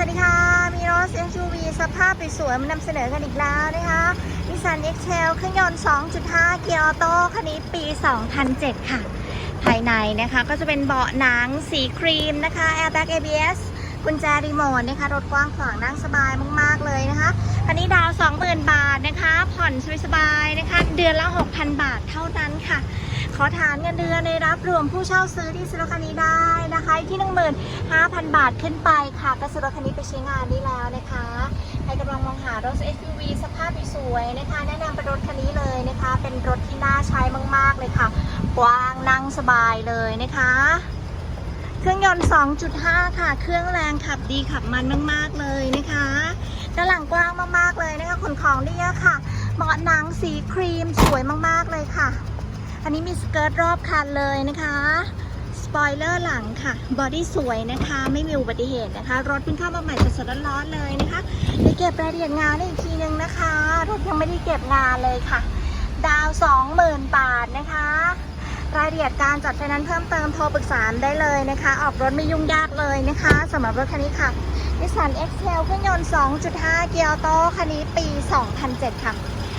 สวัสดีค่ะ มีรถ SUV สภาพสวยๆมานำเสนอกันอีกแล้วนะคะนิสสัน X-Trail เครื่องยนต์ 2.5 เกียร์ออโต้คันนี้ปี 2007 ค่ะ ภายในนะคะก็จะเป็นเบาะหนังสีครีมนะคะ Airbag ABS กุญแจรีโมทนะคะ รถกว้างขวางนั่งสบายมากๆเลยนะคะคันนี้ดาว 20,000 บาทนะคะ ผ่อนสบายๆนะคะ เดือนละ 6,000 บาทเท่านั้นค่ะ ขอฐานเงินเดือนในรับรวมผู้เช่าซื้อที่ซื้อรถคันนี้ได้นะคะที่15,000บาทขึ้นไปค่ะก็ซื้อรถคันนี้ไปใช้งานได้แล้วนะคะใครกำลังมองหารถ SUV สภาพสวยนะคะ แนะนำเป็นรถคันนี้เลยนะคะ เป็นรถที่น่าใช้มาก ๆ เลยค่ะ กว้างนั่งสบายเลยนะคะเครื่องยนต์ 2.5 ค่ะ เครื่องแรงขับดีขับมันมาก ๆ เลยนะคะด้านหลังกว้างมาก ๆ เลยนะคะขนของได้เยอะค่ะ เบาะหนังสีครีมสวยมาก ๆ เลยค่ะ อันนี้มีสเกิร์ตรอบคันเลยนะคะสปอยเลอร์หลังค่ะ บอดี้สวยนะคะ ไม่มีอุบัติเหตุนะคะ รถเพิ่งเข้ามาใหม่สดๆร้อนๆเลยนะคะเดี๋ยวเก็บรายละเอียดงานได้อีกทีนึงนะคะ รถยังไม่ได้เก็บงานเลยค่ะ ดาว 20,000 บาทนะคะ รายละเอียดการจัดไฟนนซ์เพิ่มเติมโทรปรึกษาได้เลยนะคะ ออกรถไม่ยุ่งยากเลยนะคะสำหรับรถคันนี้ค่ะ Nissan X-Trail เครื่องยนต์ 2.5 เกียร์โต้คันนี้ปี 2007 ค่ะ